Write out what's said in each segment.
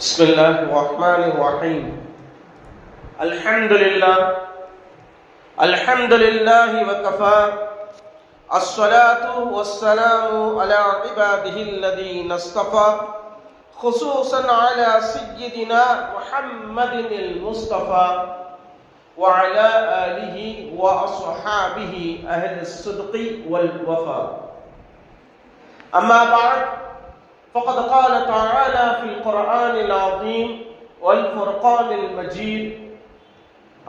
بسم الله الرحمن الرحيم الحمد لله الحمد لله وكفى الصلاة والسلام على عباده الذين اصطفى خصوصا على سيدنا محمد المصطفى وعلى آله وأصحابه أهل الصدق والوفاء أما بعد فقد قال تعالى في القرآن العظيم والفرقان المجيد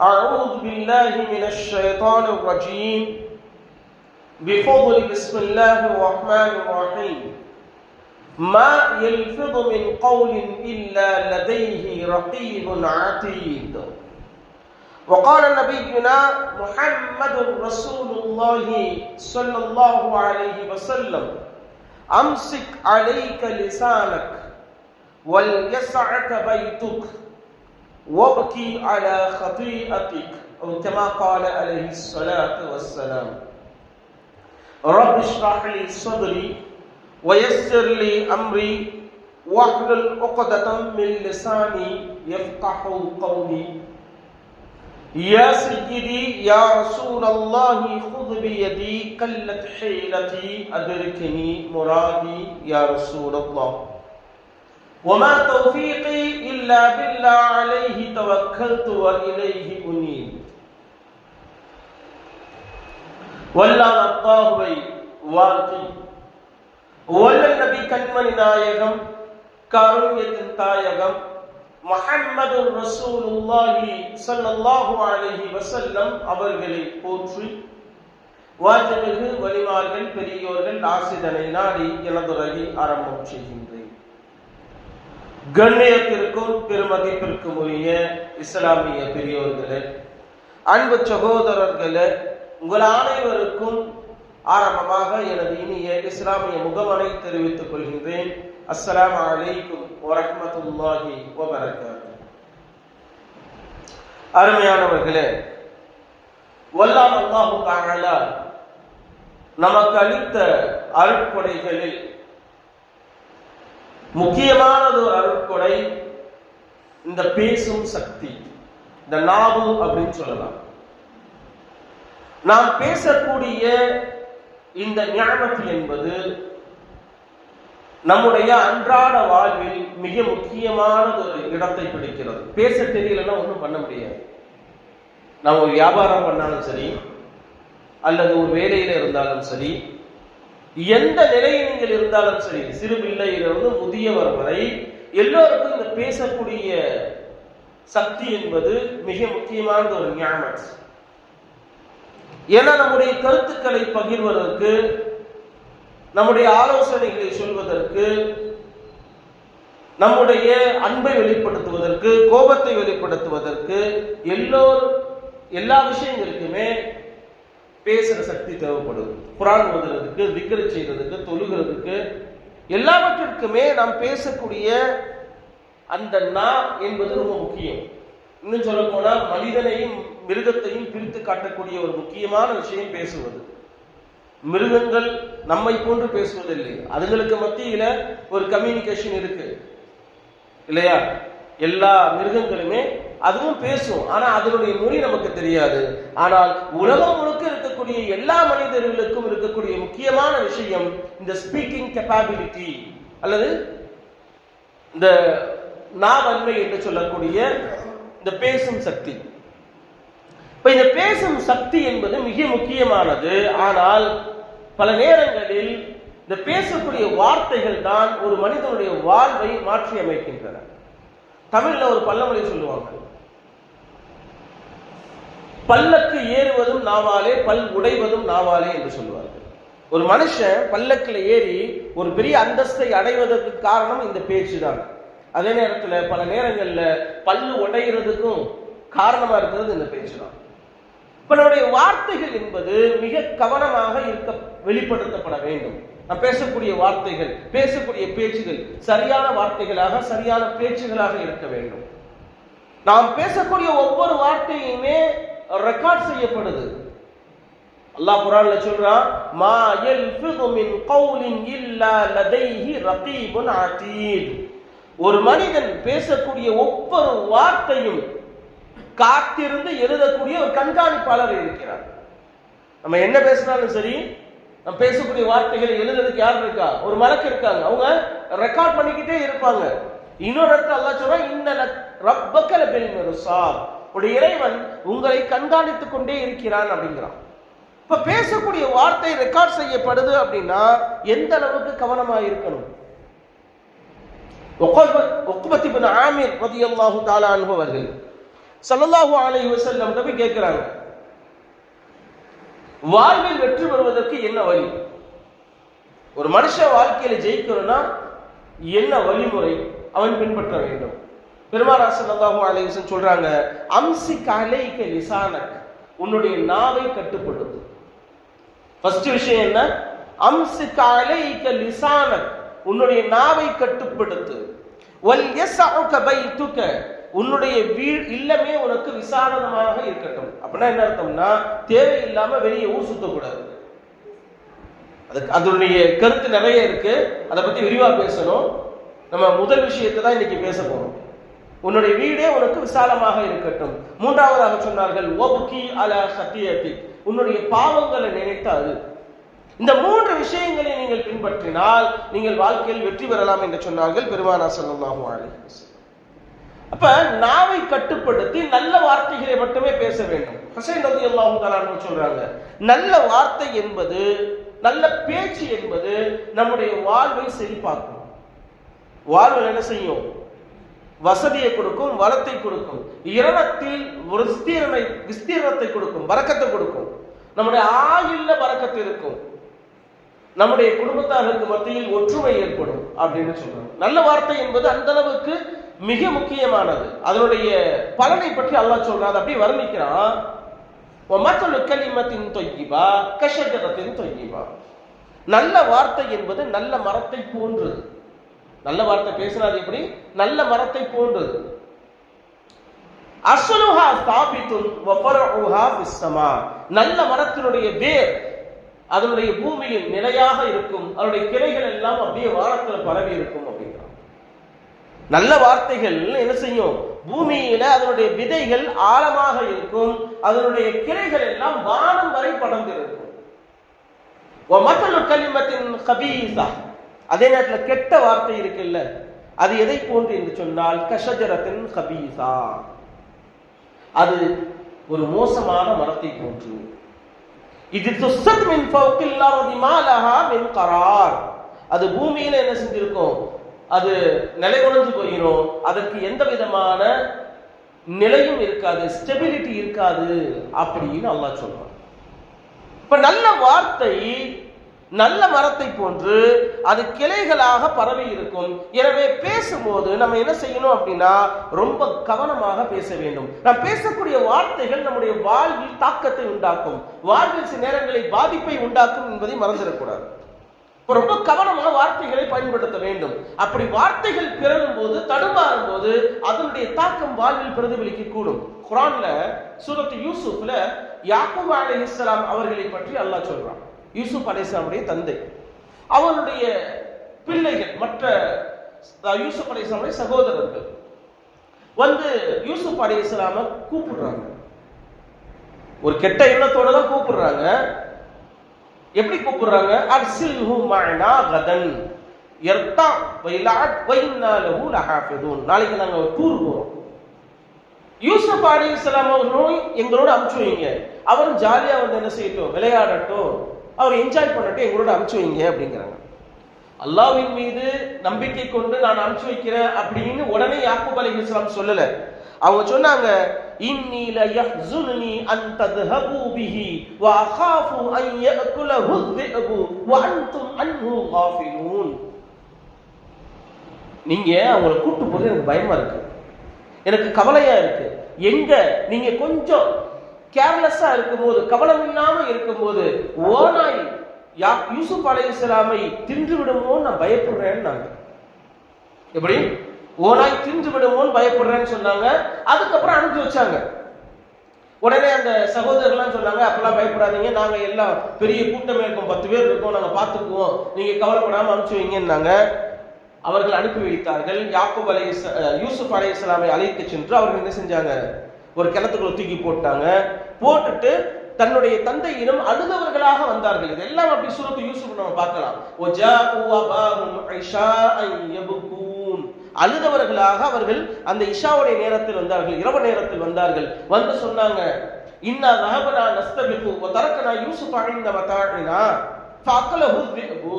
أعوذ بالله من الشيطان الرجيم. بفضل بسم الله الرحمن الرحيم. ما يلفظ من قول إلا لديه رقيب عتيد. وقال نبينا محمد رسول الله صلى الله عليه وسلم أمسك عليك لسانك وليسعك بيتك وابكي على خطيئتك أو كما قال عليه الصلاة والسلام. رب اشرح لي صدري ويسر لي أمري واحلل عقدة من لساني يفقه قولي. يا سيدي يا رسول الله خذ بيدي قلت حيلتي أدركني مرادي يا رسول الله وما توفيقي إلا بالله عليه توكلت وإليه أنيب வல்லான் அத்தாஹுவை வாழ்த்தி வல்லல் நபி கண்மணி நாயகம் கருண்யத்தின் தாயகம் முஹம்மது ரசூலுல்லாஹி ஸல்லல்லாஹு அலைஹி வஸல்லம் அவர்களை போற்றி வாஜமிகு வலிமார்கள் பெரியோர்கள் ஆசிதனை நாடி எனதுரையை ஆரம்பம் செய்கின்றேன். கண்ணியத்திற்கும் பெருமதிப்பிற்கும் உரிய இஸ்லாமிய பெரியோர்களே அன்பு சகோதரர்களே உங்கள் அனைவருக்கும் ஆரம்பமாக எனது இனிய இஸ்லாமிய முகமனை தெரிவித்துக் கொள்கின்றேன். அஸ்லாம் அலைக்கும் வரமத்துல்லாஹி வபரகாத்து. அருமையானவர்களே வல்லாம் அல்லாஹு நமக்கு அளித்த அருட்கொடைகளில் முக்கியமானது ஒரு அருட்கொடை இந்த பேசும் சக்தி இந்த நாவு அப்படின்னு சொல்லலாம். நாம் பேசக்கூடிய இந்த ஞானத்து என்பது நம்முடைய அன்றாட வாழ்வில் மிக முக்கியமான ஒரு இடத்தை பிடிக்கிறது. பேச தெரியலன்னா ஒன்றும் பண்ண முடியாது. நம்ம ஒரு வியாபாரம் பண்ணாலும் சரி அல்லது ஒரு வேலையில இருந்தாலும் சரி எந்த நிலையில் நீங்கள் இருந்தாலும் சரி சிறு பிள்ளையிலிருந்து முதியவர் வரை எல்லோருக்கும் இந்த பேசக்கூடிய சக்தி என்பது மிக முக்கியமான ஒரு ஞானம் ஏன்னா நம்முடைய கருத்துக்களை பகிர்வதற்கு நம்முடைய ஆலோசனைகளை சொல்வதற்கு நம்முடைய அன்பை வெளிப்படுத்துவதற்கு கோபத்தை வெளிப்படுத்துவதற்கு எல்லோரும் எல்லா விஷயங்களுக்குமே பேசுகிற சக்தி தேவைப்படும். குரான் ஓதுறதுக்கு விக்கிர செய்கிறதுக்கு தொழுகிறதுக்கு எல்லாவற்றிற்குமே நாம் பேசக்கூடிய அந்த நா என்பது ரொம்ப முக்கியம். இன்னும் சொல்ல போனால் மனிதனையும் மிருகத்தையும் பிரித்து காட்டக்கூடிய ஒரு முக்கியமான விஷயம் பேசுவது. மிருகங்கள் நம்மை போன்று பேசுவதில்லை. அதுங்களுக்கு மத்தியில ஒரு கம்யூனிகேஷன் இருக்கு. இல்லையா? எல்லா மிருகங்களுமே அதுவும் பேசும். ஆனா அதனுடைய மொழி நமக்கு தெரியாது. ஆனால் உலகம் முழுக்க இருக்கக்கூடிய எல்லா மனிதர்களுக்கும் இருக்கக்கூடிய முக்கியமான விஷயம் இந்த ஸ்பீக்கிங் கெப்பாபிலிட்டி அல்லது இந்த நாவன்மை என்று சொல்லக்கூடிய இந்த பேசும் சக்தி. இப்ப இந்த பேசும் சக்தி என்பது மிக முக்கியமானது. ஆனால் பல நேரங்களில் இந்த பேசக்கூடிய வார்த்தைகள் தான் ஒரு மனிதனுடைய வாழ்வை மாற்றி அமைக்கின்றன தமிழ்ல ஒரு பல்லமொழி சொல்லுவாங்க. பல்லக்கு ஏறுவதும் நாவாலே பல் உடைவதும் நாவாலே என்று சொல்லுவார்கள். ஒரு மனுஷன் பல்லக்கில் ஏறி ஒரு பெரிய அந்தஸ்தை அடைவதற்கு காரணம் இந்த பேச்சு தான். அதே நேரத்தில் பல நேரங்களில் பல்லு உடைகிறதுக்கும் காரணமாக இருக்கிறது இந்த பேச்சு தான். இப்ப வார்த்தைகள் என்பது மிக கவனமாக இருக்க வெளிப்படுத்தப்பட வேண்டும். நான் பேசக்கூடிய வார்த்தைகள் பேசக்கூடிய பேச்சுகள் சரியான வார்த்தைகளாக சரியான பேச்சுகளாக இருக்க வேண்டும். நாம் பேசக்கூடிய ஒவ்வொரு வார்த்தையுமே ரெக்கார்ட் செய்யப்படுது. அல்லாஹ் குரான்ல சொல்றான் மா யல்ஃபிது மின் கௌலின் இல்லா லதைஹி ரகீபுன் அதீத் ஒரு மனிதன் பேசக்கூடிய ஒவ்வொரு வார்த்தையும் காத்திருந்து எழுதக்கூடிய ஒரு கண்காணிப்பாளர் இருக்கிறார். நம்ம என்ன பேசினாலும் சரி நம்ம பேசக்கூடிய வார்த்தைகளை எழுதுறதுக்கு யார் இருக்கா? ஒரு மலக்கு இருக்காங்க. அவங்க ரெக்கார்ட் பண்ணிக்கிட்டே இருப்பாங்க. இன்னொரு இடத்துல அல்லா சொல்றான் இன்ன ரப்பக்கல பெல் மிருசார் உடைய இறைவன் உங்களை கண்காணித்துக் கொண்டே இருக்கிறான் அப்படிங்கிறான். இப்ப பேசக்கூடிய வார்த்தை ரெக்கார்ட் செய்யப்படுது அப்படின்னா எந்த அளவுக்கு கவனமா இருக்கணும்? ஒக்குபத்தி ஆமீர் ரதியல்லாஹு தாலா அனுபவர்கள் சல்லல்லாஹு அலை வசல்லம் போய் கேட்கிறாங்க வாழ்வில் வெற்றி பெறுவதற்கு என்ன வழி? ஒரு மனுஷன் வாழ்க்கையில ஜெயிக்கணும்னா என்ன வழிமுறை? அவன் பின்பற்ற வேண்டும். பெருமாரா சல்லாஹு அலைஹி வஸல்லம் சொல்றாங்க அம்சி கலைக்க லிசானக். உன்னுடைய நாவை கட்டுப்படுத்து. ஃபர்ஸ்ட் விஷயம் என்ன? அம்சி கலைக்க லிசானக். உன்னுடைய நாவை கட்டுப்படுத்து. வல் யஸ்அக பைத்துக. உன்னுடைய வீடு இல்லமே உனக்கு விசாலமாக இருக்கட்டும். அப்படின்னா என்ன அர்த்தம்னா தேவையில்லாம வெளியே ஊர் சுத்தக்கூடாது. அதுக்கு அதனுடைய கருத்து நிறைய இருக்கு. அதை பத்தி விரிவா பேசணும். நம்ம முதல் விஷயத்தை தான் இன்னைக்கு பேச போறோம். உன்னுடைய வீடே உனக்கு விசாலமாக இருக்கட்டும். மூன்றாவதாக சொன்னார்கள் ஓபுக்கி அல சத்தியத்தி உன்னுடைய பாவங்களை நினைத்து அது இந்த மூன்று விஷயங்களை நீங்கள் பின்பற்றினால் நீங்கள் வாழ்க்கையில் வெற்றி பெறலாம் என்று சொன்னார்கள் பெருமானா ஸல்லல்லாஹு அப்ப நாவை கட்டுப்படுத்தி நல்ல வார்த்தைகளை மட்டுமே பேச வேண்டும். ஹசைன் ரதி அல்லாஹு சொல்றாங்க நல்ல வார்த்தை என்பது நல்ல பேச்சு என்பது நம்முடைய வாழ்வை செழிப்பாக்கும் வாழ்வில் என்ன செய்யும்? வசதியை கொடுக்கும் வளத்தை கொடுக்கும். இரணத்தில் ஒரு விஸ்தீரணை விஸ்தீரணத்தை கொடுக்கும் வரக்கத்தை கொடுக்கும். நம்முடைய ஆயுள்ல வரக்கத்து இருக்கும். நம்முடைய குடும்பத்தாருக்கு மத்தியில் ஒற்றுமை ஏற்படும் அப்படின்னு சொல்றாங்க. நல்ல வார்த்தை என்பது அந்த அளவுக்கு மிக முக்கியமானது. அதனுடைய பலனை பற்றி அல்லாஹ் சொல்றான். அப்படி வர்ணிக்கிறான். கலிமத்தின் தொய்யிபா கஷகரத்தின் தொய்யிபா. நல்ல வார்த்தை என்பது நல்ல மரத்தை போன்றது. நல்ல வார்த்தை பேசுறாது எப்படி? நல்ல மரத்தை போன்றது. அசலுஹா ஸ்தாபித்துன் வஃபரஉஹா ஃபிஸ்ஸமா நல்ல மரத்தினுடைய வேர் அதனுடைய பூமியில் நிலையாக இருக்கும். அதனுடைய கிளைகள் எல்லாம் அப்படியே வாரத்தில் பரவி இருக்கும் அப்படின்னு. நல்ல வார்த்தைகள் என்ன செய்யும்? பூமியில அதனுடைய விதைகள் ஆழமாக இருக்கும். அதனுடைய கிளைகள் எல்லாம் வானம் வரை படர்ந்து இருக்கும் மக்கள் கலிமத்தின் கபீசா. அதே நேரத்தில் கெட்ட வார்த்தை இருக்குல்ல அது எதை போன்று என்று சொன்னால் கஷஜரத்தின் கபீசா. அது ஒரு மோசமான மரத்தை போன்று. இது துஸ்ஸத் மின் ஃபௌகில் அர்தி மின் கரார். அது பூமியில என்ன செஞ்சிருக்கும்? அது நிலை குறைஞ்சு போயிடும் அதற்கு எந்த விதமான நிலையும் இருக்காது ஸ்டெபிலிட்டி இருக்காது அப்படின்னு அல்லாஹ் சொல்றான். இப்ப நல்ல வார்த்தை நல்ல மரத்தை போன்று அது கிளைகளாக பரவி இருக்கும். எனவே பேசும்போது நம்ம என்ன செய்யணும் அப்படின்னா ரொம்ப கவனமாக பேச வேண்டும். நாம் பேசக்கூடிய வார்த்தைகள் நம்முடைய வாழ்வில் தாக்கத்தை உண்டாக்கும். வாழ்வில் சில நேரங்களில் பாதிப்பை உண்டாக்கும் என்பதை மறந்துடக்கூடாது. ரொம்ப கவனமாக வார்த்தைகளை பயன்படுத்த வேண்டும். அப்படி வார்த்தைகள் பிறகும் போது தடுமாறும் போது அதனுடைய தாக்கம் வாழ்வில் பிரதிபலிக்க கூடும். குரான்ல சூரத்து யூசுப்ல யாக்கூப் அலைஹிஸ்ஸலாம் அவர்களை பற்றி அல்லாஹ் சொல்றான். யூசுப் அலைஹிஸ்ஸலாமுடைய தந்தை. அவருடைய பிள்ளைகள் மற்ற யூசுப் யூசுப் இஸ்லாமுடைய சகோதரர்கள் வந்து யூசுப் அலைஹிஸ்ஸலாம கூப்பிடுறாங்க. ஒரு கெட்ட எண்ணத்தோட தான் கூப்பிடுறாங்க. எப்படி கூப்பிடுறாங்க? அர்சில்ஹு மஅனா கதன். யர்தா வைலாட் வைன்னா லஹு நாளைக்கு நாங்க டூர் போறோம். யூசுப் இஸ்லாம் அவர்களும் எங்களோட அமுச்சு வைங்க. அவரும் ஜாலியா வந்து என்ன செய்யட்டும்? விளையாடட்டும். அவர் என்ஜாய் பண்ணட்டும் எங்களோட அனுப்பிச்சு வைங்க அப்படிங்கிறாங்க. அல்லாவின் மீது நம்பிக்கை கொண்டு நான் அனுப்பிச்சு வைக்கிறேன் அப்படின்னு உடனே யாக்கூப் இஸ்லாம் சொல்லல. அவங்க சொன்னாங்க இன்னி ல யஹ்சுனுனி அன் தத்ஹபு பிஹி வ அகாஃபு அன் யஅகுலஹு الذئب வஅன்தும் அன்ஹு காஃபிலூன் நீங்க அவங்கள கூட்டு போது எனக்கு பயமா இருக்கு எனக்கு கவலையா இருக்கு எங்க நீங்க கொஞ்சம் கேர்லெஸ்ஸா இருக்கும்போது கவனம் இல்லாம இருக்கும்போது ஓனாய் யா யூசுப் அலைஹிஸ்ஸலாமை தின்று விடுமோ நான் பயப்படுறேன்னு நாங்க எப்படி ஓனாய் தின்று விடுமோன்னு பயப்படுறேன்னு சொன்னாங்க. அதுக்கப்புறம் அனுப்பிச்சு வச்சாங்க. உடனே அந்த சகோதரர்கள்லாம் சொன்னாங்க அப்பெல்லாம் பயப்படாதீங்க நாங்க எல்லாம் பெரிய கூட்டமே இருக்கோம் பத்து பேர் இருக்கோம் நாங்க பார்த்துக்குவோம். நீங்க கவலைப்படாம அனுப்பிச்சு வைங்கன்னாங்க. அவர்கள் அனுப்பி வைத்தார்கள். யாக்கூப் அலை யூசுப் அலை இஸ்லாமை அழைத்து சென்று அவர்கள் என்ன செஞ்சாங்க? ஒரு கிணத்துக்குள்ள தூக்கி போட்டாங்க. போட்டுட்டு தன்னுடைய தந்தையிடம் அழுதவர்களாக வந்தார்கள். இதெல்லாம் அப்படி சூரத்து யூசுப் நம்ம பார்க்கலாம். அழுதவர்களாக அவர்கள் அந்த இஷாவுடைய நேரத்தில் வந்தார்கள். இரவு நேரத்தில் வந்தார்கள். வந்து சொன்னாங்க இன்னா ரஹபனா நஸ்தபிப்பு தரக்கனா யூசுப் அழிந்த மத்தாழினா ஃபக்கலஹு திஹு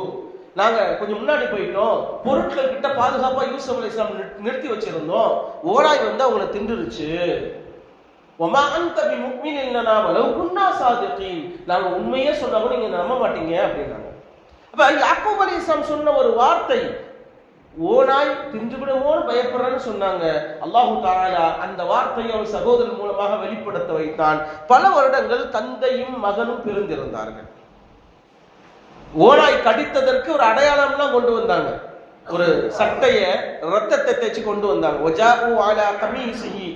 நாங்க கொஞ்சம் முன்னாடி போயிட்டோம். பொருட்கள் கிட்ட பாதுகாப்பா யூசுப் அலி இஸ்லாம் நிறுத்தி வச்சிருந்தோம். ஓராய் வந்து அவங்கள திண்டுருச்சு ஒமா அந்த பி முக்மின் இல்லைனா வலவு குன்னா சாதிக்கீன் நாங்க உண்மையே சொன்னாலும் நீங்க நம்ப மாட்டீங்க அப்படின்னாங்க. அப்ப யாக்கூப் இஸ்லாம் சொன்ன ஒரு வார்த்தை ஓனாய் தின்றுவிடுமோன்னு பயப்படுறேன்னு சொன்னாங்க. அல்லாஹு தாலா அந்த வார்த்தையை அவள் சகோதரன் மூலமாக வெளிப்படுத்த வைத்தான். பல வருடங்கள் தந்தையும் மகனும் பிரிந்திருந்தார்கள். ஓனாய் கடித்ததற்கு ஒரு அடையாளம்லாம் கொண்டு வந்தாங்க. ஒரு சட்டைய ரத்தத்தை தேய்ச்சி கொண்டு வந்தாங்க. ஒஜாஉ அலா கமீசிஹி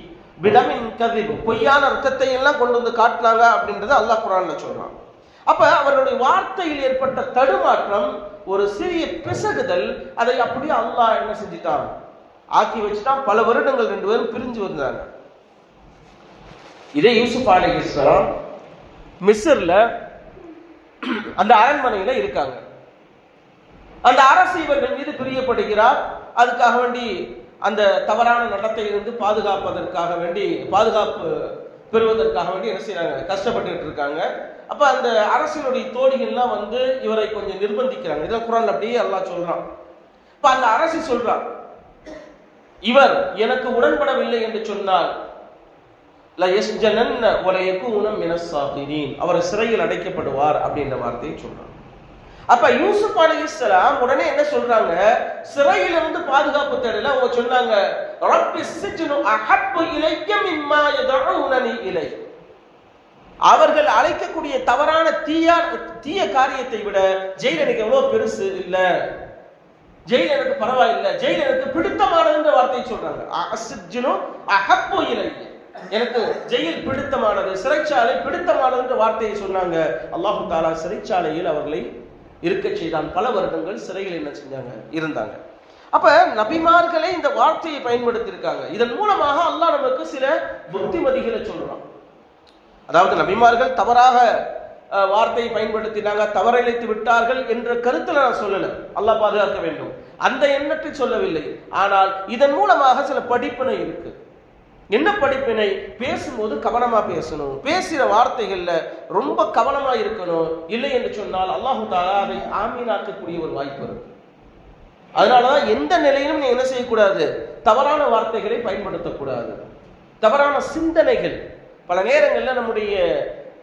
விடமின் கதிப். பொய்யான ரத்தத்தை எல்லாம் கொண்டு வந்து காட்டினாங்க அப்படின்றத அல்லாஹ் குரான்ல சொல்றான். அப்ப அவர்களுடைய வார்த்தையில் ஏற்பட்ட தடுமாற்றம் ஒரு சிறிய பிசகுதல் அதை அப்படியே அல்லாஹ் என்ன செஞ்சிட்டான்? ஆக்கி வச்சுட்டான். பல வருடங்கள் ரெண்டு பேரும் பிரிஞ்சு வந்தாங்க. இதே யூசுப் அலைஹிஸ்ஸலாம் மிஸ்ர்ல அந்த அரண்மனையில இருக்காங்க. அந்த அரசு இவர்கள் மீது பிரியப்படுகிறார். அதுக்காக வேண்டி அந்த தவறான நடத்தையிலிருந்து பாதுகாப்பதற்காக வேண்டி பாதுகாப்பு பெறுவதற்காக வேண்டி என்ன செய்யறாங்க கஷ்டப்பட்டு இருக்காங்க. அப்ப அந்த அரசினுடைய தோழிகள்லாம் வந்து இவரை கொஞ்சம் நிர்பந்திக்கிறாங்க. இதை குரான் அப்படியே எல்லாம் சொல்றான். இப்ப அந்த அரசி சொல்கிறான் இவர் எனக்கு உடன்படவில்லை என்று சொன்னால் ல அவர் சிறையில் அடைக்கப்படுவார் அப்படின்ற வார்த்தையை சொல்றாங்க அப்ப யூசுப் அலைஹிஸ்ஸலாம் உடனே என்ன சொல்றாங்க? சிறையிலிருந்து பாதுகாப்பு தேடல. அவங்க சொன்னாங்க இலை. அவர்கள் அழைக்கக்கூடிய தவறான தீயா தீய காரியத்தை விட ஜெயில் எனக்கு எவ்வளவு பெருசு இல்ல. ஜெயில் எனக்கு பரவாயில்லை. ஜெயில் எனக்கு பிடித்தமானதுன்ற வார்த்தையை சொல்றாங்க. அசிஜினும் அகப்போ இலைக்க எனக்கு ஜெயில் பிடித்தமானது சிறைச்சாலை பிடித்தமானதுன்ற வார்த்தையை சொன்னாங்க. அல்லாஹு தாலா சிறைச்சாலையில் அவர்களை இருக்க செய்தான். பல வருடங்கள் சிறையில் என்ன செஞ்சாங்க? இருந்தாங்க. அப்ப நபிமார்களே இந்த வார்த்தையை பயன்படுத்தியிருக்காங்க. இதன் மூலமாக அல்லாஹ் நமக்கு சில புத்திமதிகளை சொல்றான். அதாவது நபிமார்கள் தவறாக வார்த்தையை பயன்படுத்தினாங்க தவறிழைத்து விட்டார்கள் என்ற கருத்தில் நான் சொல்லல. அல்லாஹ் பாதுகாக்க வேண்டும். அந்த எண்ணத்தை சொல்லவில்லை. ஆனால் இதன் மூலமாக சில படிப்பினை இருக்கு. என்ன படிப்பினை? பேசும்போது கவனமா பேசணும். பேசுகிற வார்த்தைகள்ல ரொம்ப கவனமா இருக்கணும். இல்லை என்று சொன்னால் அல்லாஹு தாலா அதை ஆமீனாக்கக்கூடிய ஒரு வாய்ப்பு இருக்கு. அதனாலதான் எந்த நிலையிலும் நீ என்ன செய்யக்கூடாது? தவறான வார்த்தைகளை பயன்படுத்தக்கூடாது. தவறான சிந்தனைகள் பல நேரங்களில் நம்முடைய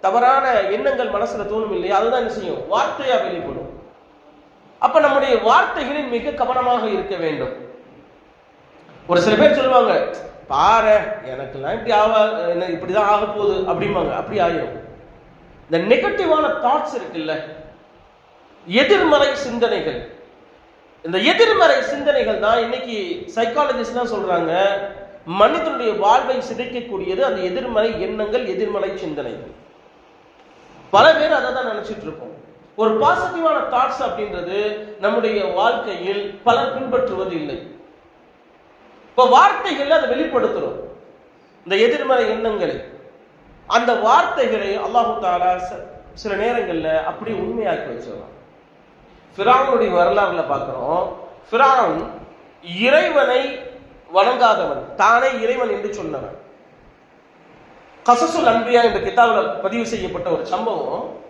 தவறான எண்ணங்கள் மனசுல தோணும் இல்லையா? அதுதான் என்ன செய்யும்? வார்த்தையா வெளிப்படும். அப்ப நம்முடைய வார்த்தைகளில் மிக கவனமாக இருக்க வேண்டும். ஒரு சில பேர் சொல்லுவாங்க பாரு எனக்குலாம் இப்படி ஆவா என்ன இப்படிதான் ஆக போகுது அப்படிம்பாங்க. அப்படி ஆயிரும். இந்த நெகட்டிவான தாட்ஸ் இருக்குல்ல எதிர்மறை சிந்தனைகள். இந்த எதிர்மறை சிந்தனைகள் தான் இன்னைக்கு சைக்காலஜிஸ்ட்லாம் சொல்றாங்க மனிதனுடைய வாழ்வை சிதைக்கக்கூடியது அந்த எதிர்மறை எண்ணங்கள் எதிர்மறை சிந்தனைகள். பல பேர் அதை தான் நினைச்சிட்டு இருக்கோம். ஒரு பாசிட்டிவான தாட்ஸ் அப்படின்றது நம்முடைய வாழ்க்கையில் பலர் பின்பற்றுவது இல்லை. இப்ப வார்த்தைகள் அதை வெளிப்படுத்துறோம். இந்த எதிர்மறை எண்ணங்களை. அந்த வார்த்தைகளை அல்லாஹு தாலா ச- சில நேரங்கள்ல அப்படி உண்மையாக்கி வச்சிடலாம். ஃபிரானுடைய வரலாறுல பார்க்கிறோம் ஃபிரான் இறைவனை வணங்காதவன் தானே இறைவன் என்று சொன்னவன். கசசுல் அன்பியா என்ற கிதாபில் பதிவு செய்யப்பட்ட ஒரு சம்பவம்.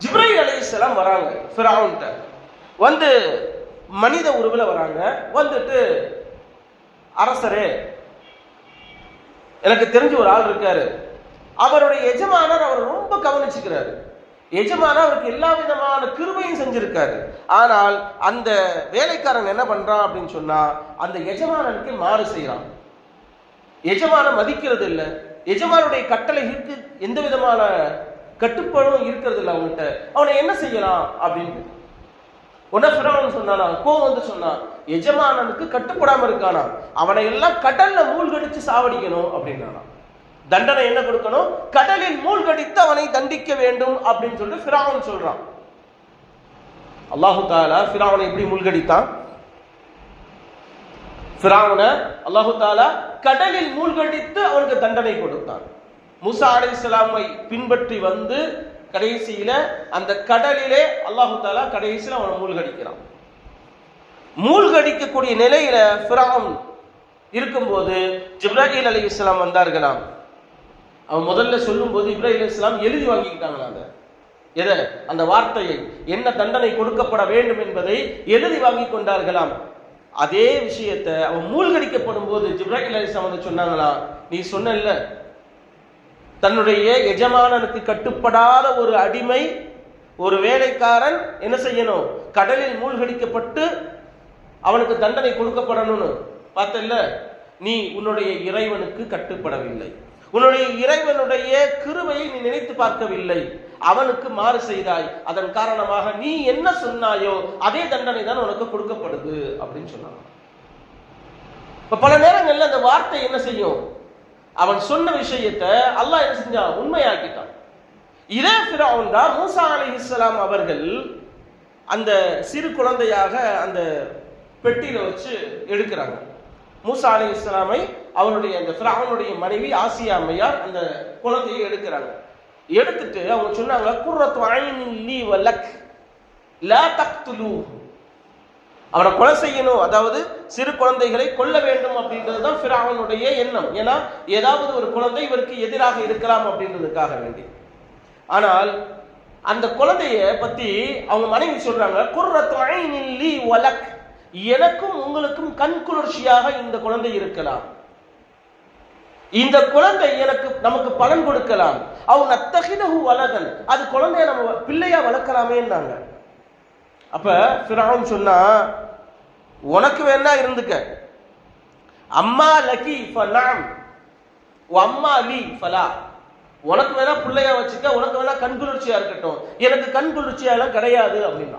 ஜிப்ரை அலைஹிஸ்ஸலாம் வராங்க ஃபிரௌன்ட்ட வந்து மனித உருவில் வராங்க. வந்துட்டு அரசரே எனக்கு தெரிஞ்ச ஒரு ஆள் இருக்காரு. அவருடைய எஜமானர் அவர் ரொம்ப கவனிச்சுக்கிறாரு. எஜமான அவருக்கு எல்லா விதமான கிருபையும் செஞ்சிருக்காரு. ஆனால் அந்த வேலைக்காரன் என்ன பண்றான் அப்படின்னு சொன்னா அந்த எஜமானனுக்கு மாறு செய்யறான் எஜமான மதிக்கிறது இல்லை. எஜமானுடைய கட்டளைகளுக்கு எந்த விதமான கட்டுப்பாடும் இருக்கிறது இல்லை அவன்கிட்ட அவனை என்ன செய்யலாம் அப்படின்னு உடனே ஃபிரௌன் சொன்னானா? கோவம் வந்து சொன்னான் எஜமானனுக்கு கட்டுப்படாம இருக்கானா? அவனை எல்லாம் கடல்ல மூழ்கடிச்சு சாவடிக்கணும் அப்படின்னானா. தண்டனை என்ன கொடுக்கணும்? கடலில் மூழ்கடித்து அவனை தண்டிக்க வேண்டும் அப்படின்னு சொல்லிட்டு ஃபிரௌன் சொல்றான். அல்லாஹு தாலா ஃபிராவனை எப்படி மூழ்கடித்தான்? ஃபிரௌனை அல்லாஹு தாலா கடலில் மூழ்கடித்து அவனுக்கு தண்டனை கொடுத்தான். முசா மூசா இஸ்லாமை பின்பற்றி வந்து கடைசியில அந்த கடலிலே அல்லாஹு தாலா கடைசியில் அவனை மூழ்கடிக்கிறான். மூழ்கடிக்கக்கூடிய நிலையில ஃபிரௌன் இருக்கும்போது ஜிப்ராஹில் அலி இஸ்லாம் வந்தார்களாம். அவன் முதல்ல சொல்லும்போது இப்ராஹிம் இஸ்லாம் எழுதி வாங்கிக்கிட்டாங்களா அதை. எதை? அந்த வார்த்தையை. என்ன தண்டனை கொடுக்கப்பட வேண்டும் என்பதை எழுதி வாங்கி கொண்டார்களாம். அதே விஷயத்தை அவன் மூழ்கடிக்கப்படும் போது ஜிப்ராஹிம் அலி இஸ்லாம் வந்து சொன்னாங்களா? நீ சொன்னல்ல. தன்னுடைய எஜமானனுக்கு கட்டுப்படாத ஒரு அடிமை ஒரு வேலைக்காரன் என்ன செய்யணும்? கடலில் மூழ்கடிக்கப்பட்டு அவனுக்கு தண்டனை கொடுக்கப்படணும்னு. பார்த்தல்ல நீ உன்னுடைய இறைவனுக்கு கட்டுப்படவில்லை. உன்னுடைய இறைவனுடைய கிருவையை நீ நினைத்து பார்க்கவில்லை. அவனுக்கு மாறு செய்தாய். அதன் காரணமாக நீ என்ன சொன்னாயோ அதே தண்டனை தான் உனக்கு கொடுக்கப்படுது அப்படின்னு சொன்னாங்க இப்ப பல நேரங்கள்ல அந்த வார்த்தை என்ன செய்யும்? அவன் சொன்ன விஷயத்தை அல்லாஹ் என்ன செஞ்சான் உண்மையாக்கிட்டான். இதே பிறவன் தான் மூசா அலைஹிஸ்ஸலாம் அவர்கள் அந்த சிறு குழந்தையாக அந்த பெட்டியில வச்சு எடுக்கிறாங்க. மூசா அலி இஸ்லாமை அவருடைய அந்த ஃபிராவனுடைய மனைவி ஆசியா அம்மையார் அந்த குழந்தையை எடுக்கிறாங்க. எடுத்துட்டு அவங்க சொன்னாங்க குர்ரத் ஐனின் லீ வலக் லா தக்துலு அவரை கொலை செய்யணும் அதாவது சிறு குழந்தைகளை கொல்ல வேண்டும் அப்படின்றது தான் ஃபிராவனுடைய எண்ணம். ஏன்னா ஏதாவது ஒரு குழந்தை இவருக்கு எதிராக இருக்கலாம் அப்படின்றதுக்காக வேண்டி. ஆனால் அந்த குழந்தைய பத்தி அவங்க மனைவி சொல்றாங்க குர்ரத் ஐனின் லீ வலக். எனக்கும் உங்களுக்கும் கண் குளிர்ச்சியாக இந்த குழந்தை இருக்கலாம். இந்த குழந்தை எனக்கு நமக்கு பலன் கொடுக்கலாம். அவங்க அத்தகிதகு வலதன். அது குழந்தைய நம்ம பிள்ளையா வளர்க்கலாமேன்னாங்க அப்ப ஃபிரௌன் சொன்னா உனக்கு வேணா இருந்துக்க. அம்மா லக்கி ஃபலாம். அம்மா லி ஃபலா. உனக்கு வேணா பிள்ளையா வச்சுக்க உனக்கு வேணா கண் குளிர்ச்சியா இருக்கட்டும். எனக்கு கண் குளிர்ச்சியா எல்லாம் கிடையாது அப்படின்னா.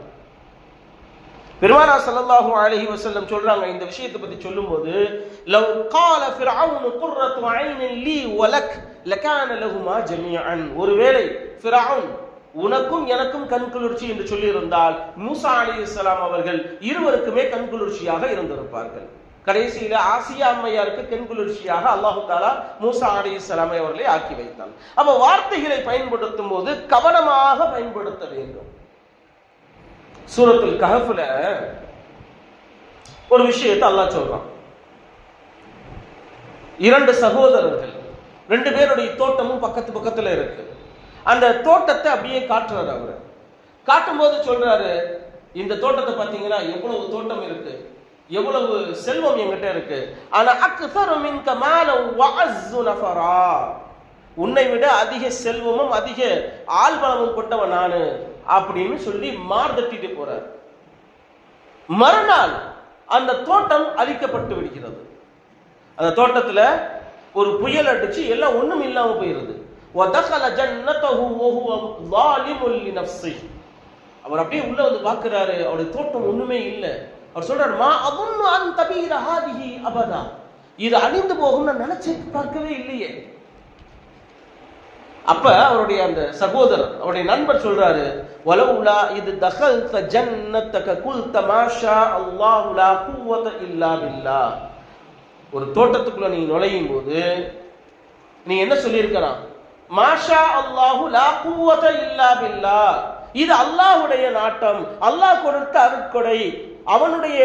பெருமானா சல்லல்லாஹு அலஹி வசல்லம் சொல்றாங்க இந்த விஷயத்தை பத்தி சொல்லும்போது லவ் கால ஃபிரவுனு குர்ரத்து ஐனின் லீ வலக் லகான லஹுமா ஜமியன் ஒருவேளை ஃபிரவுன் உனக்கும் எனக்கும் கண் குளிர்ச்சி என்று சொல்லியிருந்தால் மூசா அலி இஸ்லாம் அவர்கள் இருவருக்குமே கண் குளிர்ச்சியாக இருந்திருப்பார்கள். கடைசியில ஆசியா அம்மையாருக்கு கண் குளிர்ச்சியாக அல்லாஹு தாலா மூசா அலி இஸ்லாமை அவர்களை ஆக்கி வைத்தான். அப்ப வார்த்தைகளை பயன்படுத்தும் போது கவனமாக பயன்படுத்த வேண்டும். சூரத்தில் கஹஃபில் ஒரு விஷயத்தை அல்லாஹ் சொல்றான். இரண்டு சகோதரர்கள் ரெண்டு பேருடைய தோட்டமும் பக்கத்து பக்கத்தில் இருக்கு. அந்த தோட்டத்தை அப்படியே காட்டுறாரு அவரு. காட்டும்போது சொல்றாரு இந்த தோட்டத்தை பார்த்தீங்கன்னா எவ்வளவு தோட்டம் இருக்கு எவ்வளவு செல்வம் என்கிட்ட இருக்கு. ஆனா அக்ஸரு மின்க மால வஅஸ்ஸு நஃபரா. உன்னை விட அதிக செல்வமும் அதிக ஆள்பலமும் கொண்டவன் நானு. அப்படின்னு சொல்லி மார்தட்டிட்டு போறார். மறுநாள் அந்த தோட்டம் அழிக்கப்பட்டு விடுகிறது. அந்த தோட்டத்துல ஒரு புயல் அடிச்சு எல்லாம் ஒண்ணும் இல்லாம போயிருது. அவர் அப்படியே உள்ள வந்து பாக்குறாரு அவருடைய தோட்டம் ஒண்ணுமே இல்லை. அவர் சொல்றாரு மா அபுன்னு அன் தபீர ஹாதிஹி அபதா. இது அழிந்து போகும்னு நினைச்சு பார்க்கவே இல்லையே. அப்ப அவருடைய அந்த சகோதரர் அவருடைய நண்பர் சொல்றாரு வலவுலா இது தகல் த ஜன்னத்தக குல் தமாஷா அல்லாஹுலா குவத இல்லா பில்லா. ஒரு தோட்டத்துக்குள்ள நீ நுழையும் போது நீ என்ன சொல்லியிருக்கலாம் மாஷா அல்லாஹு லா குவத இல்லா பில்லா. இது அல்லாஹ்வுடைய நாட்டம். அல்லாஹ் கொடுத்த அருட்கொடை. அவனுடைய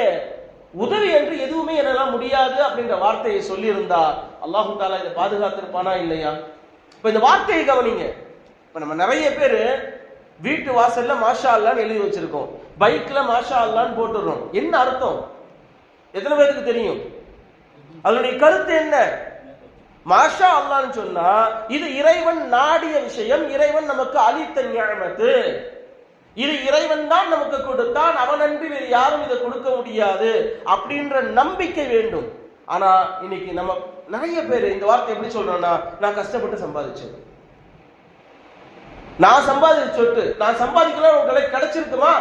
உதவி என்று எதுவுமே என்னெல்லாம் முடியாது அப்படின்ற வார்த்தையை சொல்லியிருந்தா அல்லாஹு தாலா இதை பாதுகாத்திருப்பானா இல்லையா? இப்ப இந்த வார்த்தையை கவனிங்க. இப்ப நம்ம நிறைய பேர் வீட்டு வாசல்ல மாஷா அல்லான்னு எழுதி வச்சிருக்கோம். பைக்ல மாஷா அல்லான்னு போட்டுடுறோம் என்ன அர்த்தம்? எத்தனை பேருக்கு தெரியும்? அதனுடைய கருத்து என்ன? மாஷா அல்லான்னு சொன்னா இது இறைவன் நாடிய விஷயம் இறைவன் நமக்கு அளித்த ஞானத்து இது இறைவன் தான் நமக்கு கொடுத்தான் அவன் அன்பு வேறு யாரும் இதை கொடுக்க முடியாது அப்படின்ற நம்பிக்கை வேண்டும். ஆனா இன்னைக்கு நம்ம நிறைய பேர் இந்த வார்த்தை எப்படி சொல்றோம்னா நான் கஷ்டப்பட்டு சம்பாதிச்சேன். நான் சம்பாதிச்ச சொத்து நான் சம்பாதிக்கலாம் உங்களுக்கு கிடைச்சிருக்குமா?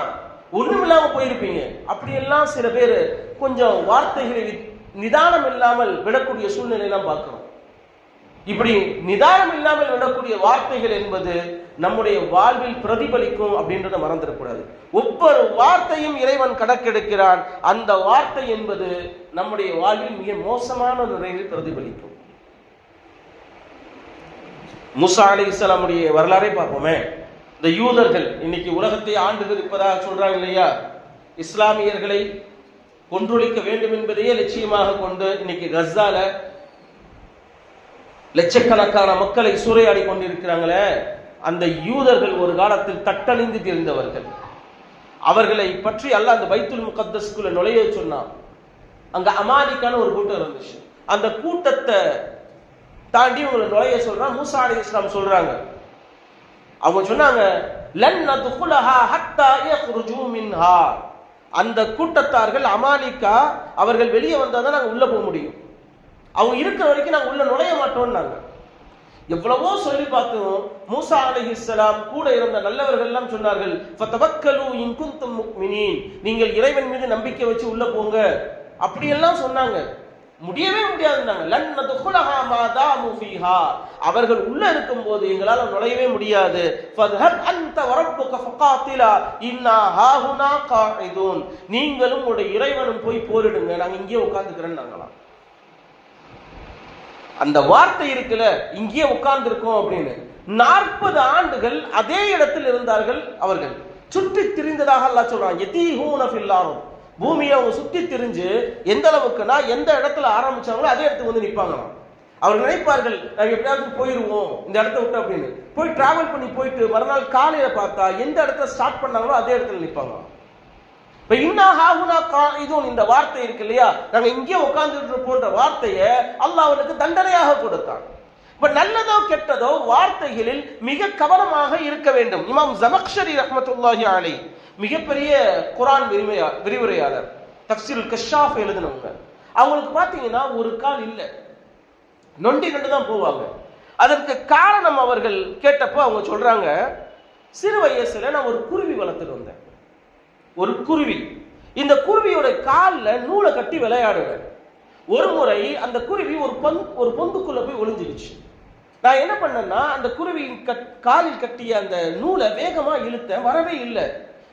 ஒண்ணும் இல்லாம போயிருப்பீங்க. அப்படியெல்லாம் சில பேர் கொஞ்சம் வார்த்தைகளை நிதானம் இல்லாமல் விடக்கூடிய சூழ்நிலை எல்லாம் பார்க்கிறோம். இப்படி நிதானம் இல்லாமல் விடக்கூடிய வார்த்தைகள் என்பது நம்முடைய வாழ்வில் பிரதிபலிக்கும் அப்படின்றத மறந்துடக்கூடாது ஒவ்வொரு வார்த்தையும் இறைவன் கணக்கெடுக்கிறான். அந்த வார்த்தை என்பது நம்முடைய வாழ்வில் மிக மோசமான நிலையில் பிரதிபலிக்கும். முசா அலி இஸ்லாமுடைய வரலாறை பார்ப்போமே. இந்த யூதர்கள் இன்னைக்கு உலகத்தை ஆண்டு இருப்பதாக சொல்றாங்க இல்லையா? இஸ்லாமியர்களை கொன்றொழிக்க வேண்டும் என்பதையே லட்சியமாக கொண்டு இன்னைக்கு கஸ்ஸால லட்சக்கணக்கான மக்களை சூறையாடி கொண்டிருக்கிறாங்களே. அந்த யூதர்கள் ஒரு காலத்தில் தட்டழிந்து தெரிந்தவர்கள். அவர்களை பற்றி அல்ல அந்த பைத்துல் முகத்தஸ்குள்ள நுழைய சொன்னான். அங்க அமாலிக்கான ஒரு கூட்டம் இருந்துச்சு. அந்த கூட்டத்தை தாண்டி உங்களை நுழைய சொல்றான் மூசா அலி இஸ்லாம் சொல்றாங்க. அவங்க சொன்னாங்க லன் நதுகுலஹா ஹத்தா யக்ருஜு மின்ஹா. அந்த கூட்டத்தார்கள் அமாலிக்கா அவர்கள் வெளியே வந்தால் தான் நாங்கள் உள்ள போக முடியும். அவங்க இருக்கிற வரைக்கும் நாங்கள் உள்ள நுழைய மாட்டோம்னாங்க. எவ்வளவோ சொல்லி பார்த்தோம் மூசா அலைஹிஸ்ஸலாம் கூட இருந்த நல்லவர்கள் எல்லாம் சொன்னார்கள் ஃபதவக்கலு இன் குன்தும் முக்மினீன். நீங்கள் இறைவன் மீது நம்பிக்கை வச்சு உள்ள போங்க. அப்படியெல்லாம் சொன்னாங்க. முடியவே முடியாதுன்னாங்க. லன் நதுகுலஹா மாதா முஃபிஹா அவர்கள் உள்ள இருக்கும்போது எங்களால் நுழையவே முடியாது. ஃபத்ஹப் அந்த வரப்புக ஃபகாத்திலா. இன்னா ஹாஹுனா காஇதூன் நீங்களும் உடைய இறைவனும் போய் போரிடுங்க. நாங்க இங்கேயே உட்கார்ந்துக்கிறேன்னு நாங்களாம் அந்த வார்த்தை இருக்குல்ல இங்கேயே உட்கார்ந்து இருக்கோம் அப்படின்னு. நாற்பது ஆண்டுகள் அதே இடத்தில் இருந்தார்கள் அவர்கள். சுற்றி திரிந்ததாக அல்லாஹ் சொல்றான் எதீஹூன ஃபில்லாரும் பூமியை அவங்க சுற்றி திரிஞ்சு எந்த அளவுக்குன்னா எந்த இடத்துல ஆரம்பிச்சாங்களோ அதே இடத்துக்கு வந்து நிற்பாங்க அவர் நினைப்பார்கள் நாங்கள் எப்படியாவது போயிருவோம் இந்த இடத்த விட்டு அப்படின்னு. போய் டிராவல் பண்ணி போயிட்டு மறுநாள் காலையில பார்த்தா எந்த இடத்துல ஸ்டார்ட் பண்ணாங்களோ அதே இடத்துல நிற்பாங்க இப்ப இன்னா ஹாகுனா காயிதுன் இந்த வார்த்தை இருக்கு இல்லையா? நாங்க இங்கே உட்கார்ந்துட்டு போன்ற வார்த்தையை அல்லாஹ் அவனுக்கு தண்டனையாக கொடுத்தான். இப்ப நல்லதோ கெட்டதோ வார்த்தைகளில் மிக கவனமாக இருக்க வேண்டும். இமாம் ஜமக்ஷரி ரஹமத்துல்லாஹி அலை மிகப்பெரிய குரான் விரிமையா விரிவுரையாளர் தப்சீல் கஷாஃப் எழுதினவங்க. அவங்களுக்கு பாத்தீங்கன்னா ஒரு கால் இல்லை. நொண்டி நண்டு தான் போவாங்க. அதற்கு காரணம் அவர்கள் கேட்டப்போ அவங்க சொல்றாங்க சிறு வயசுல நான் ஒரு குருவி வளர்த்துட்டு வந்தேன். ஒரு குருவி. இந்த குருவியோட காலில் நூலை கட்டி விளையாடுவேன் ஒரு முறை அந்த குருவி ஒரு பொன் ஒரு பொந்துக்குள்ள போய் ஒளிஞ்சிருச்சு. நான் என்ன பண்ணேன்னா அந்த குருவியின் கட் காலில் கட்டிய அந்த நூலை வேகமா இழுத்தேன் வரவே இல்லை.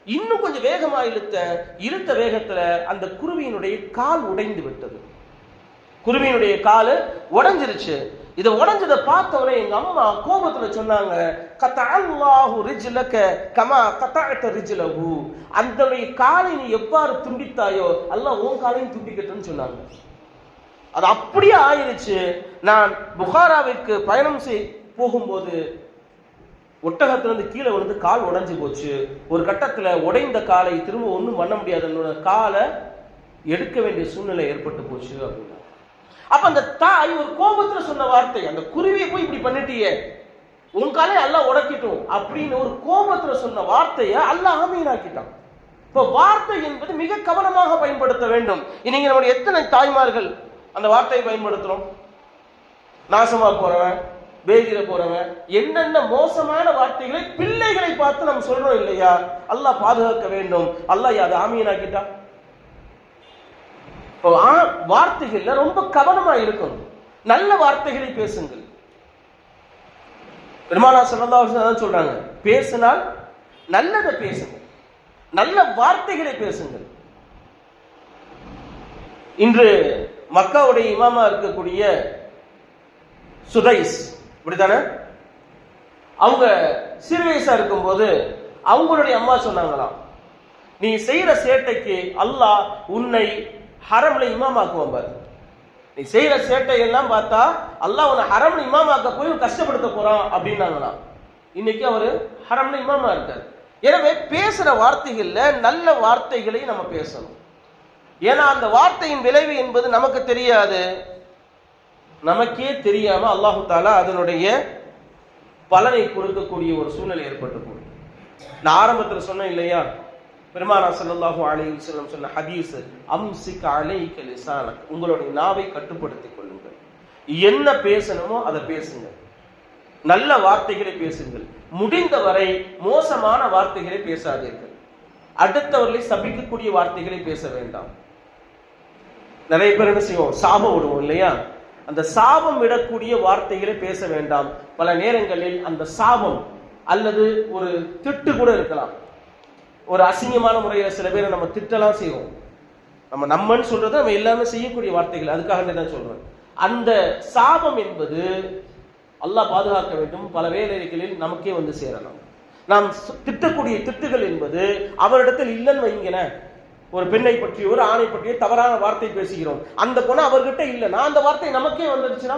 இன்னும் கொஞ்சம் வேகமா இழுத்தேன் இழுத்த வேகத்துல அந்த குருவியினுடைய கால் உடைந்து விட்டது. குருவியினுடைய காலு உடைஞ்சிருச்சு. இதை உடஞ்சதை பார்த்தவொடனே எங்க அம்மா கோபத்துல சொன்னாங்க கத்தல்லாஹு ரிஜ்லக கமா கத்தாத்த ரிஜ்லஹு. அந்த காலை நீ எவ்வாறு துண்டித்தாயோ அல்ல உன் காலையும் துண்டிக்கட்டும்னு சொன்னாங்க. அது அப்படியே ஆயிடுச்சு நான் புகாராவிற்கு பயணம் செய் போகும்போது ஒட்டகத்திலிருந்து கீழே விழுந்து கால் உடஞ்சி போச்சு. ஒரு கட்டத்துல உடைந்த காலை திரும்ப ஒன்றும் பண்ண முடியாது என்னோட காலை எடுக்க வேண்டிய சூழ்நிலை ஏற்பட்டு போச்சு அப்படின்னா. அப்ப அந்த தாய் ஒரு கோபத்துல சொன்ன வார்த்தை அந்த குருவியை போய் இப்படி பண்ணிட்டியே. உன் காலையை அல்லாஹ் உடக்கிட்டோம் அப்படின்னு ஒரு கோபத்துல சொன்ன வார்த்தையை அல்லாஹ் ஆமீனாக்கிட்டான் இப்போ வார்த்தை என்பது மிக கவனமாக பயன்படுத்த வேண்டும். இன்னைக்கு நம்முடைய எத்தனை தாய்மார்கள் அந்த வார்த்தையை பயன்படுத்துறோம்? நாசமா போறவன் பேகில போறவன் என்னென்ன மோசமான வார்த்தைகளை பிள்ளைகளை பார்த்து நம்ம சொல்றோம் இல்லையா? அல்லாஹ் பாதுகாக்க வேண்டும். அல்லாஹ் அது ஆமீனாக்கிட்டான் இப்போ வார்த்தைகள்ல ரொம்ப கவனமா இருக்கணும். நல்ல வார்த்தைகளை பேசுங்கள். பெருமானா சல்லல்லாஹு சொல்றாங்க பேசினால் நல்லதை பேசுங்கள். நல்ல வார்த்தைகளை பேசுங்கள். இன்று மக்காவுடைய இமாமா இருக்கக்கூடிய சுதைஸ் இப்படித்தானே அவங்க சிறு வயசா இருக்கும்போது அவங்களுடைய அம்மா சொன்னாங்களாம் நீ செய்யற சேட்டைக்கு அல்லாஹ் உன்னை ஹரம்ல இமாமாக்குவான் பாரு. நீ செய்யற சேட்டை எல்லாம் பார்த்தா அல்லாஹ் உன்னை ஹரம்ல இமாமாக்க போய் கஷ்டப்படுத்த போறான் அப்படின்னாங்களாம். இன்னைக்கு அவர் ஹரம்ல இமாமா இருக்காரு. எனவே பேசுற வார்த்தைகள்ல நல்ல வார்த்தைகளை நம்ம பேசணும். ஏன்னா அந்த வார்த்தையின் விளைவு என்பது நமக்கு தெரியாது. நமக்கே தெரியாம அல்லாஹு தாலா அதனுடைய பலனை கொடுக்கக்கூடிய ஒரு சூழ்நிலை ஏற்பட்டு நான் ஆரம்பத்தில் சொன்னேன் இல்லையா? பெருமானா சல்லாஹூ அலைஹி வஸல்லம் சொன்ன ஹதீஸ் அம்சிக் அலைக லிசானக் உங்களுடைய நாவை கட்டுப்படுத்திக் கொள்ளுங்கள். என்ன பேசணுமோ அதை பேசுங்கள். நல்ல வார்த்தைகளை பேசுங்கள். முடிந்தவரை மோசமான வார்த்தைகளை பேசாதீர்கள். அடுத்தவர்களை சபிக்கக்கூடிய வார்த்தைகளை பேச வேண்டாம். நிறைய பேர் என்ன செய்வோம்? சாபம் விடுவோம் இல்லையா? அந்த சாபம் விடக்கூடிய வார்த்தைகளை பேச வேண்டாம். பல நேரங்களில் அந்த சாபம் அல்லது ஒரு திட்டு கூட இருக்கலாம். ஒரு அசிங்கமான முறையில் சில பேரை நம்ம திட்டலாம் செய்வோம். நம்ம நம்மன்னு சொல்றது நம்ம எல்லாமே செய்யக்கூடிய வார்த்தைகள். அதுக்காக தான் சொல்றேன். அந்த சாபம் என்பது அல்லாஹ் பாதுகாக்க வேண்டும். பல வேலைகளில் நமக்கே வந்து சேரலாம். நாம் திட்டக்கூடிய திட்டுகள் என்பது அவரிடத்தில் இல்லைன்னு வைங்களேன் ஒரு பெண்ணை பற்றியோ ஒரு ஆணை பற்றியோ தவறான வார்த்தை பேசுகிறோம். அந்த குணம் அவர்கிட்ட இல்லைன்னா அந்த வார்த்தை நமக்கே வந்துருச்சுன்னா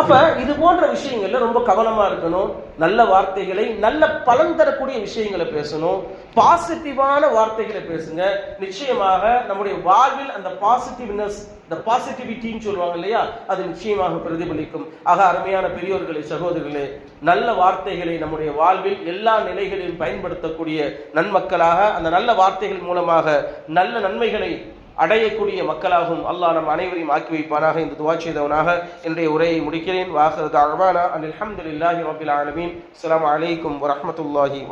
அப்ப இது போன்ற விஷயங்கள்ல ரொம்ப கவனமா இருக்கணும். நல்ல வார்த்தைகளை நல்ல பலன் தரக்கூடிய விஷயங்களை பேசணும். பாசிட்டிவான வார்த்தைகளை பேசுங்க. நிச்சயமாக நம்முடைய வாழ்வில் அந்த பாசிட்டிவ்னஸ் இந்த பாசிட்டிவிட்டின்னு சொல்லுவாங்க இல்லையா? அது நிச்சயமாக பிரதிபலிக்கும். ஆக அருமையான பெரியோர்களே சகோதரர்களே நல்ல வார்த்தைகளை நம்முடைய வாழ்வில் எல்லா நிலைகளிலும் பயன்படுத்தக்கூடிய நன்மக்களாக அந்த நல்ல வார்த்தைகள் மூலமாக நல்ல நன்மைகளை அடையக்கூடிய மக்களாகவும் அல்லாஹ் நம் அனைவரையும் ஆக்கி வைப்பானாக. இந்த துவா செய்தவனாக என்னுடைய உரையை முடிக்கிறேன். வாஹர் தாழ்வானா அனில் அஹமதுல்லாஹி ரபில் ஆலமீன். அஸ்ஸலாமு அலைக்கும் வரமத்துல்லாஹி